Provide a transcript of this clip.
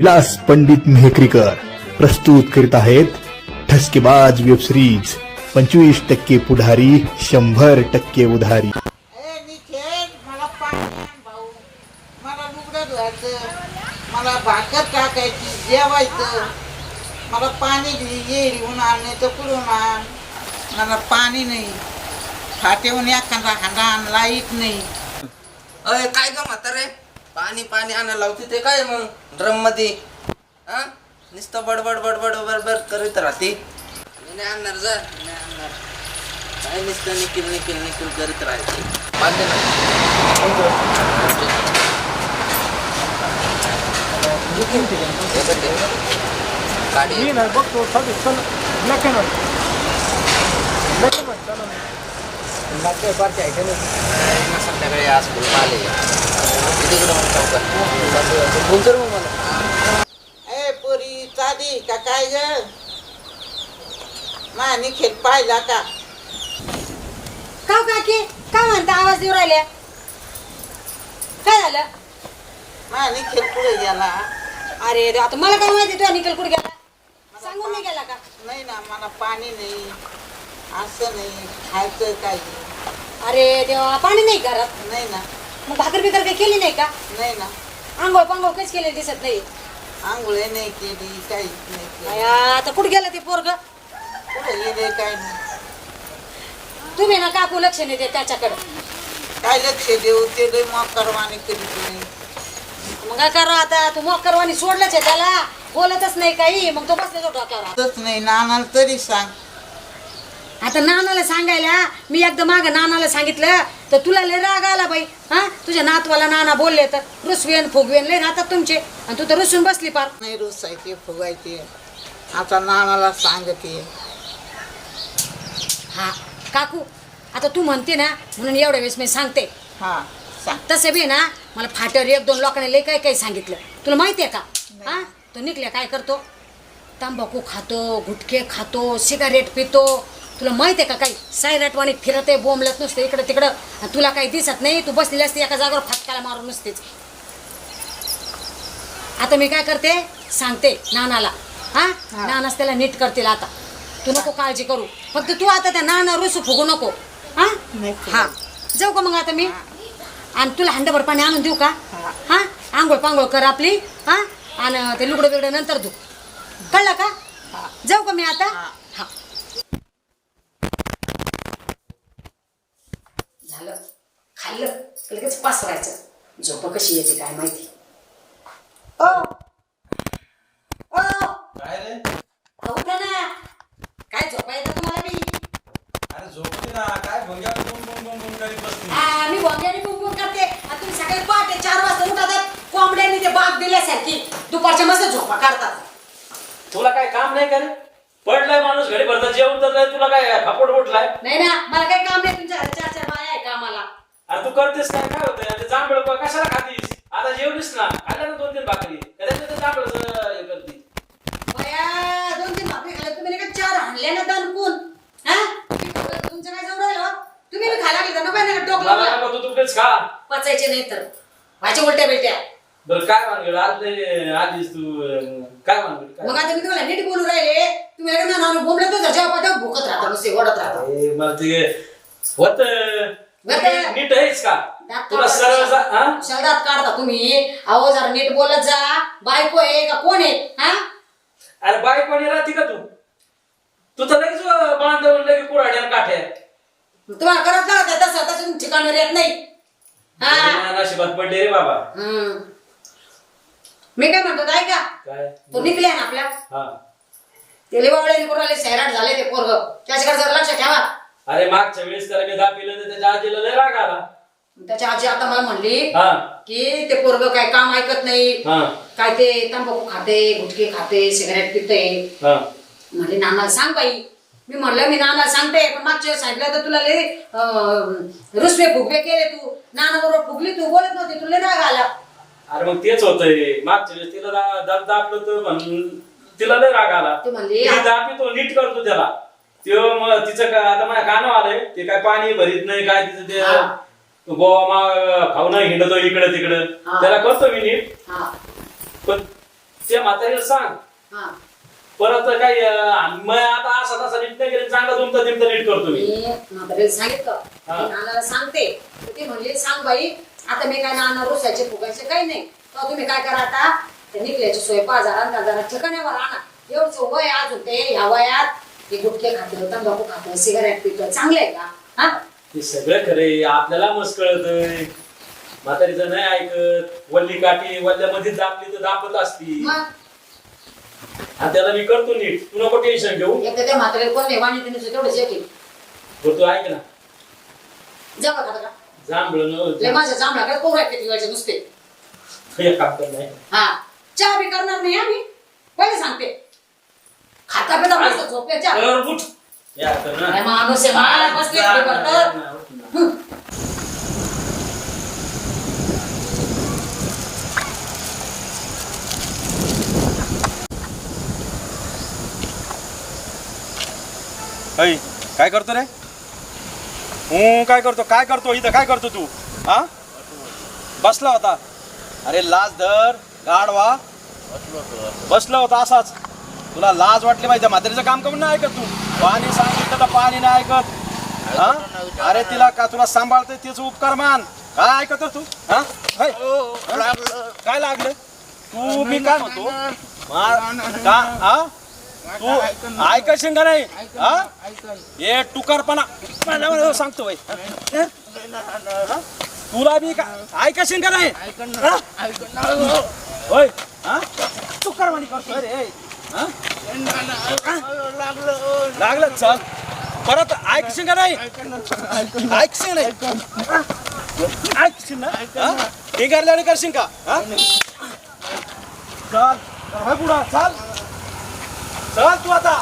विलास पंडित मेहकरीकर प्रस्तुत करीत आहेत ठसकेबाज वेब सिरीज पंचवीस टक्के पुढारी शंभर टक्के उधारी. मला पाणी आण भाऊ. मला लुगडं धुवायचं. मला भाकर टाकायची जेवायचं. मला पाणी येईल उन्हाळ नाही तर कुठून आण. मला पाणी नाही. फाटेहून एखादा हांडा लाइट नाही. अय काय ग म्हातारे? पाणी पाणी आणायला लावते ते काय मग? ड्रममध्ये हा? नुसतं बडबड बडबड बडबड करीत राहते. मी नाही आणणार जा मी नाही आणणार. काय नुसतं निखिल निखिल निखिल करीत राहते. बांधे ना. गाडी. ना संध्याकाळी आज फुल आले मग मला ए पोरी चादी का काय ग? मा निखेल पाहिला का? का काकी? काय म्हणता आवाज देऊ राहिल्या? काय झालं? मा निखेल पुढे गेला. अरे देवा, आता मला काय माहिती तुझ्या निकल कुठे गेला? सांगून नाही गेला का? नाही ना मला पाणी नाही. असं नाही खायचं काही अरे देवा पाणी नाही घरात. नाही ना. मग भाकर बिकर काही केली नाही का? नाही ना. आंघोळ पांघोळ काहीच केले दिसत नाही. आंघोळे नाही केली काहीच नाही केली. अया, आता कुठे गेला ते पोरग? कुठे गेले काय नाही. तुम्ही ना काकू लक्ष नाही दे त्याच्याकडे. काय लक्ष देऊ? ते लय मोकरवाणी करीत नाही. मग काय करा आता? तू मोकरवाणी सोडलंच आहे त्याला. बोलतच नाही काही. मग तो बसले तो डोक्यावर. तच नाही नानाला तरी सांग. आता नानाला सांगायला मी एकदा माग नानाला सांगितलं तर तुला लय राग आला बाई. हा? तुझ्या नातवाला नाना बोलले तर रुसवेन फुगवेन लय राहतात तुमचे. आणि तू तर रुसून बसली पार नाही रुसायचे फुगायचे आता नानाला सांगते. हा काकू आता तू म्हणते ना म्हणून एवढ्या वेळेस मी सांगते. हा सांग. तसं बी ना मला फाट्यावर एक दोन लोकांनी लय काय काय सांगितलं. तुला माहिती आहे का? हा? तो निकल्या काय करतो? तंबाखू खातो गुटखे खातो सिगारेट पितो तुला माहिती आहे का काही? सायराटवाणी फिरत आहे बोंबलत नुसतं इकडं तिकडं. आणि तुला काही दिसत नाही तू बसलेली असते एका जागेवर फटकाला मारून नसतेच. आता मी काय करते? सांगते नानाला. हा. नानाच त्याला नीट करतील आता. तू नको काळजी करू. फक्त तू आता त्या नाना रुसू फुगू नको. हा. हा. जाऊ का मग आता मी? आणि तुला हंड्याभर पाणी आणून देऊ का? हा. हा? आंघोळ पांघोळ कर आपली. हा? आणि ते लुगडं बिगडं नंतर धू. कळलं का. जाऊ का मी आता हा. हा झालं. खाल्लं. लगेच पासवायचं झोप कशी येते काय माहिती? ओ! ओ! काय रे? उठा ना. काय झोपा येतं तुम्हाला मी? अरे झोपते ना. काय भंग्या बोंब बोंब बोंब बोंब करीत बसते आ, मी वांग्याने बुंबुन करते. आणि तुम्ही सकाळी पहाटे चार वाजता उठतात कोंबड्यांनी ते बाग दिल्यासारखी. दुपारच्या मस्त झोपा काढतात तुला काय काम नाही करे पडलाय माणूस घरी भरता जेवण तर नाही. तुला काय खापड उठलाय? नाही ना मला काम नाही तुमच्या घरी चार चार बाया आहे कामाला अरे तू करतेस काय? काय होतंय? ते जांभळ कशाला खातीस? आता जेवलीस ना? खाल्ल्या ना दोन तीन भाकरी त्याच्यात जांभळ हे करते? बया दोन तीन भाकरी खाल्ल्या तुम्ही नाही का चार हाणल्या ना दणकून? हा? तुमचं काय जाऊन राहिलं? तुम्ही बी खायला तर नको ना डोकं मला लावलं. नको तू तुकडेच खा. पचायचे नाही तर. व्हायच्या उलट्या बेलट्या. बरं काय मानगड आज लय आलीस तू अं, काय मानगड मग आता मी तुम्हाला नीट बोलू राहिले. तुम्ही ना बोंबले तर जेव्हा पाठव भुकत राहता नुसते ओढत राहता. मला ते होत. नीट आहेस का? दात तुला काढता सरळ जा हा? काढता तुम्ही. अहो जरा नीट बोलत जा. बायको आहे का? कोण आहे? हा? अरे बाई कोणी राहते का तू? तू तर लगेच बांधवून लगेच कुऱ्हाड्यानं काठ्या तुम्हाला करत लागत तसं? तसं ठिकाणावर येत नाही. हा? नशिबात पडले रे बाबा. हम्म. मी काय म्हणतो काय का काय? तो निघले ना आपल्या हा. ते लिवावळे कोणाला सैराट झाले ते पोरग. त्याच्याकडे जरा लक्ष ठेवा. अरे मागच्या वेळेस त्याला मी दापिलं तर त्याच्या आजीला लय राग आला. त्याची आजी आता मला म्हणली हा. की ते पोरग काय काम ऐकत नाही. हा. काय ते तंबाखू खाते गुटखे खाते सिगारेट पिते. हा. म्हणले नानाला सांग बाई. मी म्हणलं मी नानाला सांगते पण मागच्या वेळेस सांगितलं तर तुला लय अं, रुसवे फुगवे केले तू. नाना बरोबर फुगली तू बोलत नव्हती तुला लय राग आला. अरे मग तेच होतंय. मागच्या वेळेस तिला दा- दाबलं तर म्हणून तिला लय राग आला. ते म्हणले ती दाबी तो नीट करतो त्याला. त्यो मग तिचं आता माझ्या कानं आलंय. ते काय पाणी भरीत नाही काय तिचं ते हा. गोवा मा खाऊन हिंडतो इकडं तिकडं. हा. त्याला करतो मी नीट. हा. पण त्या म्हातारीला सांग. हा. परत काय अं, मग आता असा तसा नीट नाही केलं चांगला तुमचा तिमता नीट करतो मी. सांगितलं. हा. मी नानाला सांगते. तर ती म्हणली सांग बाई आता मी काय नाना रुसायचे फुगायचे काही नाही. तर तुम्ही काय करा आता? ते निघल्याची सोय पाच हजार ठिकाण्यावर आणा. एवढंच वय अजून ते ह्या वयात. ते गुटखे खातं तंबाखू खातं सिगारेट पितं. चांगलं आहे का? हा? ते सगळं खरे आपल्याला मस्त कळत म्हातारीचं नाही ऐकत. वल्ली काठी वल्ल्यामध्ये दापली तर दापत असती. मग? आणि त्याला मी करतो नीट. तू नको टेन्शन घेऊ. एक तर त्या म्हातारीला कोण नाही वाणी तेवढंच एक आहे. बरं तू ऐक ना. जाऊ खाता का जांभळं लय न माझ्या जांभळा काय किती वेळचे नुसते. एक काम कर नाही हा. चहा बी करणार नाही आम्ही. पहिले सांगते. खाता पिता मस्त झोपले चहा कर उठ. या कर ना. काय माणूस आहे मला बसले जा, खडी करतात. जा, जा, उठ ना. ऐ काय करतो रे? हू काय करतो? काय करतो? इथं काय करतो तू? हा? बसला होता. अरे लाज धर गाडवा बसला होता असाच. तुला लाज वाटली पाहिजे म्हातारीचं काम करून नाही ऐकत तू? पाणी सांगितलं तर पाणी नाही ऐकत. हा? अरे तिला का तुला सांभाळते तिचं उपकार मान. काय ऐकत तू? हा? है? हा? काय लागलं? तू मी काय म्हणतो? मा- का हा? तू ऐकशील का नाही? हा? हे टुकारपणा. मला- मला सांगतो बाई. हा? तुला बी का ऐकशील का नाही? हा? होय? हा? करतो रे? लागलं चल. परत ऐकशील का नाही? ऐकशील नाही? ऐकशील ना? हे? गाडल्याने करशील का? चल पुढं. चल. चल तू आता.